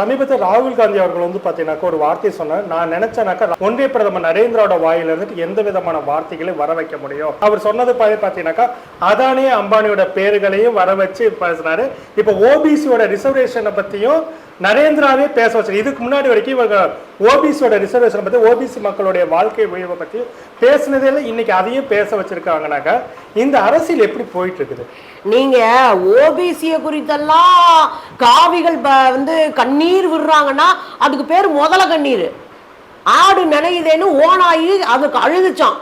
சமீபத்தில் ராகுல் காந்தி அவர்கள் வந்து பார்த்தீங்கன்னாக்கா ஒரு வார்த்தை சொன்னார். நான் நினைச்சேனாக்கா ஒன்றிய பிரதமர் நரேந்திரோட வாயில இருந்துட்டு எந்த விதமான வார்த்தைகளை வர வைக்க முடியும்? அவர் சொன்னது பார்த்தீங்கன்னாக்கா அதானே அம்பானியோட பேர்களையும் வர வச்சு பேசினாரு. இப்போ ஓபிசியோட ரிசர்வேஷனை பற்றியும் நரேந்திராவே பேச வச்சு இதுக்கு முன்னாடி வரைக்கும் இவங்க ஓபிசியோட ரிசர்வேஷனை பற்றி ஓபிசி மக்களுடைய வாழ்க்கை உயர்வை பற்றி பேசினதே இல்லை இன்னைக்கு அதையும் பேச வச்சிருக்காங்கனாக்கா இந்த அரசியல் எப்படி போயிட்டு இருக்குது நீங்க ஓபிசிய குறித்தெல்லாம் காவிகள் வந்து கண்ணீர் விடுறாங்கன்னா அதுக்கு பேர் முதல கண்ணீர். ஆடு நினையுதேன்னு ஓனாயி அதுக்கு அழுதுச்சான்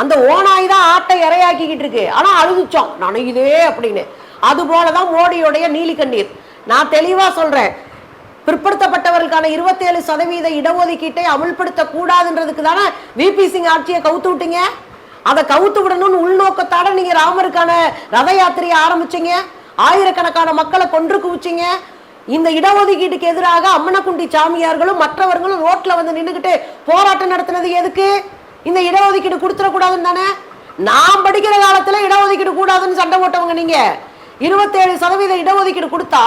அந்த ஓனாய் தான் ஆட்டை இரையாக்கிக்கிட்டு இருக்கு. ஆனா அழுதுச்சோம். நனையுதே அப்படின்னு. அது போலதான் மோடியோடைய நீலி கண்ணீர் நான் தெளிவா சொல்றேன். பிற்படுத்தப்பட்டவர்களுக்கான இருபத்தேழு சதவீத இடஒதுக்கீட்டை அமுல்படுத்த கூடாதுன்றதுக்கு தானே விபி சிங் ஆட்சியை கவுத்து விட்டீங்க? அதை கவுத்து விடணும்னு உள்நோக்கத்தாட நீங்க ராமருக்கான ரத யாத்திரையை ஆரம்பிச்சீங்க. ஆயிரக்கணக்கான மக்களை கொன்று குவிச்சிங்க. இந்த இடஒதுக்கீட்டுக்கு எதிராக அம்மனக்குண்டி சாமியார்களும் மற்றவர்களும் ரோட்ல வந்து நின்றுக்கிட்டு போராட்டம் நடத்தினது எதுக்கு? இந்த இடஒதுக்கீடு கொடுத்துடக்கூடாதுன்னு தானே? நான் படிக்கிற காலத்துல இடஒதுக்கீடு கூடாதுன்னு சண்டை போட்டவங்க நீங்க. இருபத்தேழு சதவீத இடஒதுக்கீடு கொடுத்தா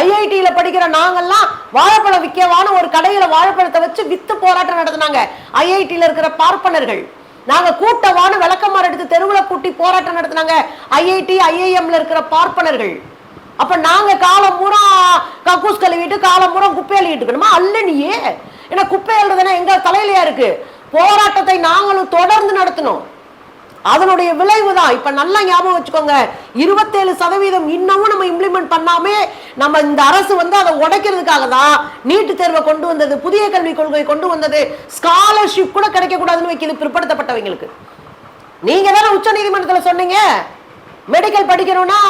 ஐஐடியில படிக்கிற நாங்கெல்லாம் வாழைப்பழம் விற்கவான ஒரு கடையில வாழைப்பழத்தை வச்சு வித்து போராட்டம் நடத்தினாங்க. ஐஐடியில இருக்கிற பார்ப்பனர்கள். நாங்க கூட்டவான விளக்கமாறு எடுத்து தெருவுல கூட்டி போராட்டம் நடத்தினாங்க. ஐஐடி ஐஐஎம்ல இருக்கிற பார்ப்பனர்கள். அப்ப நாங்க காலம் பூரா கக்கூஸ் கழுவிட்டு காலம் பூரா குப்பை அழுகிட்டுக்கணுமா இருக்கணுமா? அல்ல நீயே ஏன்னா குப்பை எழுதுனா எங்க தலையிலயா இருக்கு? போராட்டத்தை நாங்களும் தொடர்ந்து நடத்தினோம் அதனுடைய விளைவு தான் இப்ப நல்லா ஞாபகம் வச்சுக்கோங்க. இருபத்தேழு சதவீதம் இன்னமும் நம்ம இம்ப்ளிமெண்ட் பண்ணாமே நம்ம இந்த அரசு வந்து அதை உடைக்கிறதுக்காக தான் நீட்டு தேர்வை கொண்டு வந்தது புதிய கல்விக் கொள்கை கொண்டு வந்தது. ஸ்காலர்ஷிப் கூட கிடைக்கக்கூடாதுன்னு வைக்கிது வைக்கிறது பிற்படுத்தப்பட்டவங்களுக்கு. நீங்க தானே உச்ச நீதிமன்றத்தில் சொன்னீங்க? மெடிக்கல் படிக்கணும்னா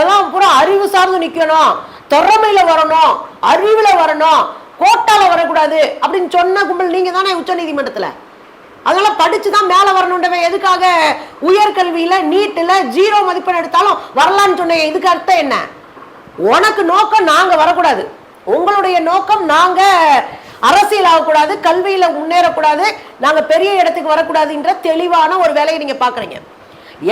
எல்லாம் பூரா அறிவு சார்ந்து நிக்கணும். திறமையில வரணும் அறிவுல வரணும். கோட்டால வரக்கூடாது அப்படின்னு சொன்ன கும்பல் நீங்க தானே உச்ச நீதிமன்றத்துல? அதெல்லாம் படிச்சு தான் மேலே வரணுன்றவ எதுக்காக உயர்கல்வியில் நீட்டில் ஜீரோ மதிப்பெண் எடுத்தாலும் வரலான்னு சொன்ன இதுக்கு அர்த்தம் என்ன? உனக்கு நோக்கம் நாங்கள் வரக்கூடாது. உங்களுடைய நோக்கம் நாங்கள் அரசியல் ஆகக்கூடாது கல்வியில் முன்னேறக்கூடாது நாங்கள் பெரிய இடத்துக்கு வரக்கூடாதுன்ற தெளிவான ஒரு வேலையை நீங்கள் பார்க்குறீங்க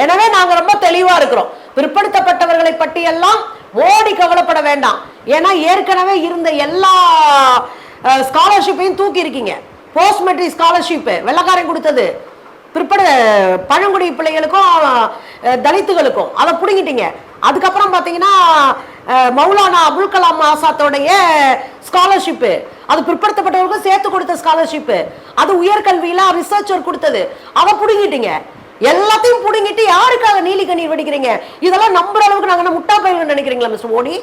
எனவே நாங்கள் ரொம்ப தெளிவாக இருக்கிறோம். பிற்படுத்தப்பட்டவர்களை பற்றியெல்லாம் மோடி கவலைப்பட வேண்டாம். ஏன்னா ஏற்கனவே இருந்த எல்லா ஸ்காலர்ஷிப்பையும் தூக்கி இருக்கீங்க. போஸ்ட் மெட்ரிக் ஸ்காலர்ஷிப்பு வெள்ளக்காரன் கொடுத்தது. பிற்பட பழங்குடி பிள்ளைகளுக்கும் தலித்துகளுக்கும். அதை பிடுங்கிட்டீங்க. அதுக்கப்புறம் பார்த்தீங்கன்னா மௌலானா அபுல் கலாம் ஆசாத்தோடைய ஸ்காலர்ஷிப்பு அது பிற்படுத்தப்பட்டவர்களுக்கும் சேர்த்து கொடுத்த ஸ்காலர்ஷிப்பு அது உயர்கல்வியில ரிசர்ச்சர் கொடுத்தது. அதை பிடுங்கிட்டீங்க. எல்லாத்தையும் பிடுங்கிட்டு யாருக்காக நீலி கண்ணீர் வெடிக்கிறீங்க? இதெல்லாம் நம்புற அளவுக்கு நாங்க என்ன முட்டா பயிர்கள் நினைக்கிறீங்களா மிஸ் மோடி?